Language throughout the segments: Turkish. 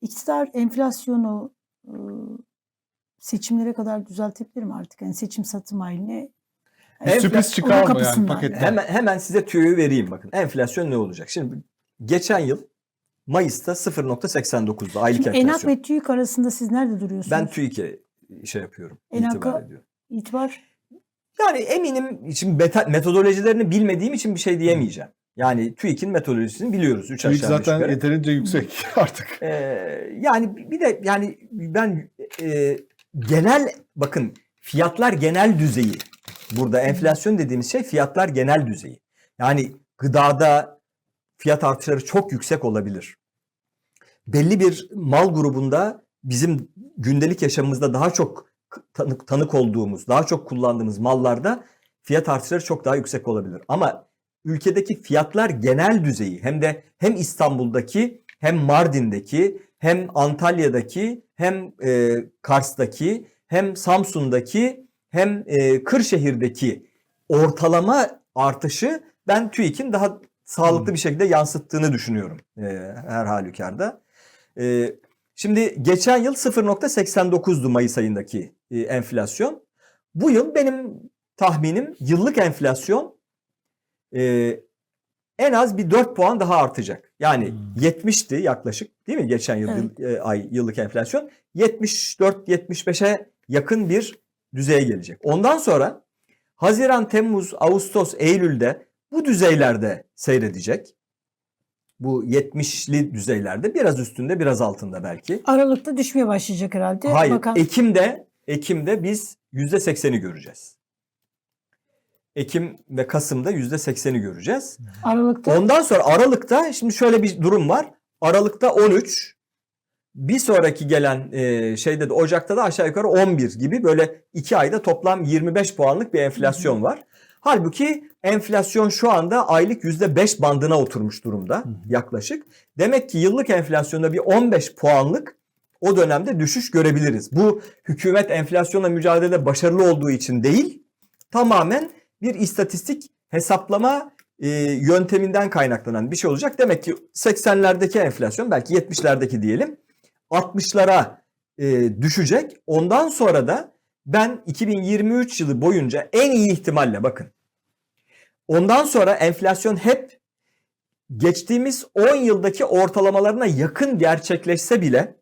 iktidar enflasyonu seçimlere kadar düzeltebilir mi artık? Yani seçim satım haline Enfla- Sürpriz çıkar mı yani paketten? Hemen hemen size tüyoyu vereyim bakın. Enflasyon ne olacak? Şimdi geçen yıl Mayıs'ta 0.89'da aylık Şimdi Enak enflasyon. ve TÜİK arasında siz nerede duruyorsunuz? Ben TÜİK'e şey yapıyorum. Enak'a- itibar ediyorum. İtibar Yani eminim şimdi beta- metodolojilerini bilmediğim için bir şey diyemeyeceğim. Yani TÜİK'in metodolojisini biliyoruz. 3 TÜİK zaten yukarı. yeterince yüksek artık. Ee, yani bir de yani ben e, genel bakın fiyatlar genel düzeyi. Burada enflasyon dediğimiz şey fiyatlar genel düzeyi. Yani gıdada fiyat artışları çok yüksek olabilir. Belli bir mal grubunda bizim gündelik yaşamımızda daha çok tanık, tanık olduğumuz, daha çok kullandığımız mallarda fiyat artışları çok daha yüksek olabilir. Ama ülkedeki fiyatlar genel düzeyi hem de hem İstanbul'daki hem Mardin'deki hem Antalya'daki hem e, Kars'taki hem Samsun'daki hem e, Kırşehir'deki ortalama artışı ben TÜİK'in daha sağlıklı Hmm. bir şekilde yansıttığını düşünüyorum e, her halükarda. E, şimdi geçen yıl 0.89'du Mayıs ayındaki e, enflasyon. Bu yıl benim tahminim yıllık enflasyon e, en az bir 4 puan daha artacak. Yani Hmm. 70'ti yaklaşık değil mi geçen yıl, Evet. yıl- e, ay yıllık enflasyon 74-75'e yakın bir düzeye gelecek. Ondan sonra Haziran, Temmuz, Ağustos, Eylül'de bu düzeylerde seyredecek. Bu 70'li düzeylerde biraz üstünde biraz altında belki. Aralıkta düşmeye başlayacak herhalde. Hayır. Bakan, Ekim'de Ekim'de biz %80'i göreceğiz. Ekim ve Kasım'da %80'i göreceğiz. Aralıkta Ondan sonra Aralık'ta şimdi şöyle bir durum var. Aralık'ta 13, bir sonraki gelen e, şeyde de Ocak'ta da aşağı yukarı 11 gibi böyle 2 ayda toplam 25 puanlık bir enflasyon var. Halbuki enflasyon şu anda aylık %5 bandına oturmuş durumda hı. yaklaşık. Demek ki yıllık enflasyonda bir 15 puanlık o dönemde düşüş görebiliriz. Bu hükümet enflasyonla mücadelede başarılı olduğu için değil, tamamen bir istatistik hesaplama e, yönteminden kaynaklanan bir şey olacak. Demek ki 80'lerdeki enflasyon belki 70'lerdeki diyelim 60'lara e, düşecek. Ondan sonra da ben 2023 yılı boyunca en iyi ihtimalle bakın. Ondan sonra enflasyon hep geçtiğimiz 10 yıldaki ortalamalarına yakın gerçekleşse bile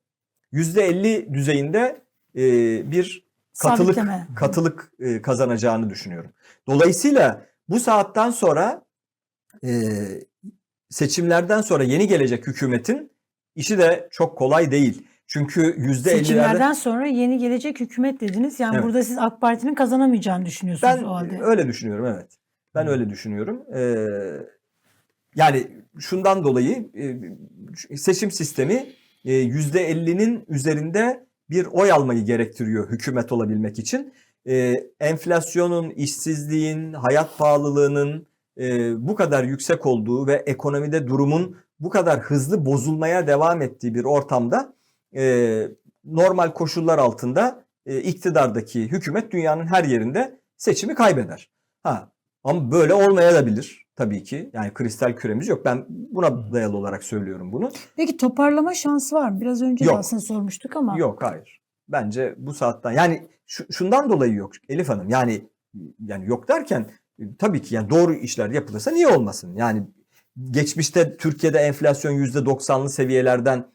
%50 düzeyinde e, bir katılık sabitleme. katılık e, kazanacağını düşünüyorum. Dolayısıyla bu saatten sonra e, seçimlerden sonra yeni gelecek hükümetin işi de çok kolay değil. Çünkü yüzde Seçimlerden sonra yeni gelecek hükümet dediniz. Yani Evet. burada siz AK Parti'nin kazanamayacağını düşünüyorsunuz ben o halde. öyle düşünüyorum evet. Ben öyle düşünüyorum. Ee, yani şundan dolayı e, seçim sistemi e, yüzde ellinin üzerinde bir oy almayı gerektiriyor hükümet olabilmek için. Ee, enflasyonun, işsizliğin, hayat pahalılığının e, bu kadar yüksek olduğu ve ekonomide durumun bu kadar hızlı bozulmaya devam ettiği bir ortamda e, normal koşullar altında e, iktidardaki hükümet dünyanın her yerinde seçimi kaybeder. Ha ama böyle olmayabilir tabii ki. Yani kristal küremiz yok. Ben buna dayalı olarak söylüyorum bunu. Peki toparlama şansı var mı? Biraz önce de Yok. aslında sormuştuk ama. Yok hayır. Bence bu saatten yani şu- şundan dolayı yok Elif Hanım. Yani yani yok derken tabii ki yani doğru işler yapılırsa niye olmasın? Yani geçmişte Türkiye'de enflasyon %90'lı seviyelerden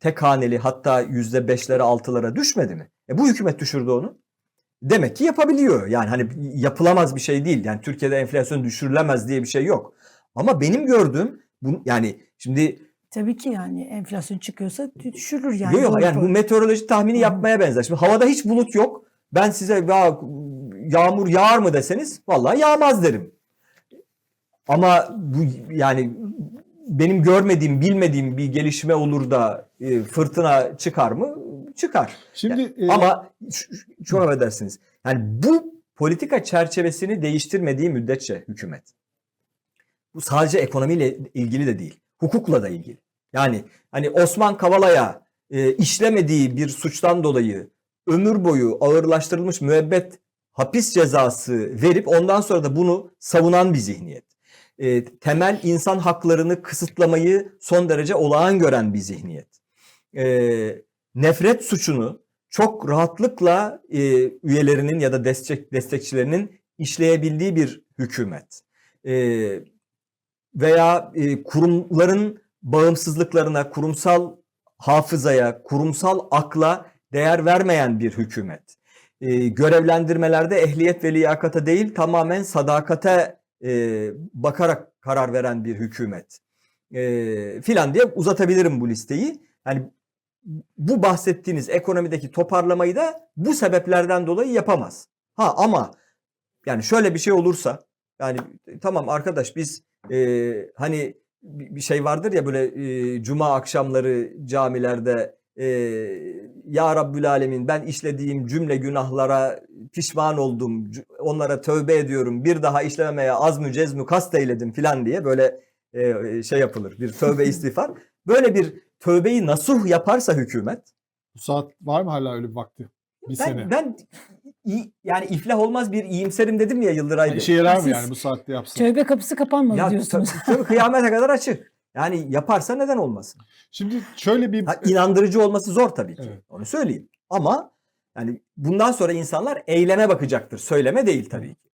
tek haneli hatta %5'lere 6'lara düşmedi mi? E bu hükümet düşürdü onu. Demek ki yapabiliyor. Yani hani yapılamaz bir şey değil. Yani Türkiye'de enflasyon düşürülemez diye bir şey yok. Ama benim gördüğüm bu yani şimdi Tabii ki yani enflasyon çıkıyorsa düşürür yani. Yok yok yani bu meteoroloji tahmini yapmaya benzer. Şimdi havada hiç bulut yok. Ben size ya, yağmur yağar mı deseniz vallahi yağmaz derim. Ama bu yani benim görmediğim, bilmediğim bir gelişme olur da e, fırtına çıkar mı? Çıkar. Şimdi e, Ama çok affedersiniz. Yani bu politika çerçevesini değiştirmediği müddetçe hükümet. Bu sadece ekonomiyle ilgili de değil. Hukukla da ilgili. Yani hani Osman Kavala'ya e, işlemediği bir suçtan dolayı ömür boyu ağırlaştırılmış müebbet hapis cezası verip ondan sonra da bunu savunan bir zihniyet. E, temel insan haklarını kısıtlamayı son derece olağan gören bir zihniyet. e, nefret suçunu çok rahatlıkla e, üyelerinin ya da destek destekçilerinin işleyebildiği bir hükümet. E, veya e, kurumların bağımsızlıklarına, kurumsal hafızaya, kurumsal akla değer vermeyen bir hükümet. E, görevlendirmelerde ehliyet ve liyakata değil tamamen sadakate e, bakarak karar veren bir hükümet. E, filan diye uzatabilirim bu listeyi. Yani bu bahsettiğiniz ekonomideki toparlamayı da bu sebeplerden dolayı yapamaz. Ha ama yani şöyle bir şey olursa yani tamam arkadaş biz e, hani bir şey vardır ya böyle e, cuma akşamları camilerde e, ya Rabbül Alemin ben işlediğim cümle günahlara pişman oldum. Onlara tövbe ediyorum. Bir daha işlememeye azmü cezmü kast eyledim filan diye böyle e, şey yapılır. Bir tövbe istiğfar. Böyle bir tövbeyi nasuh yaparsa hükümet Bu saat var mı hala öyle bir vakti? Bir ben, sene. ben yani iflah olmaz bir iyimserim dedim ya Yıldıray Yani Bey. işe yarar mı yani bu saatte yapsa? Tövbe kapısı kapanmadı Ya diyorsunuz. tabii kıyamete kadar açık. Yani yaparsa neden olmasın? Şimdi şöyle bir Ha, inandırıcı olması zor tabii ki. Evet. Onu söyleyeyim. Ama yani bundan sonra insanlar eyleme bakacaktır. Söyleme değil tabii ki.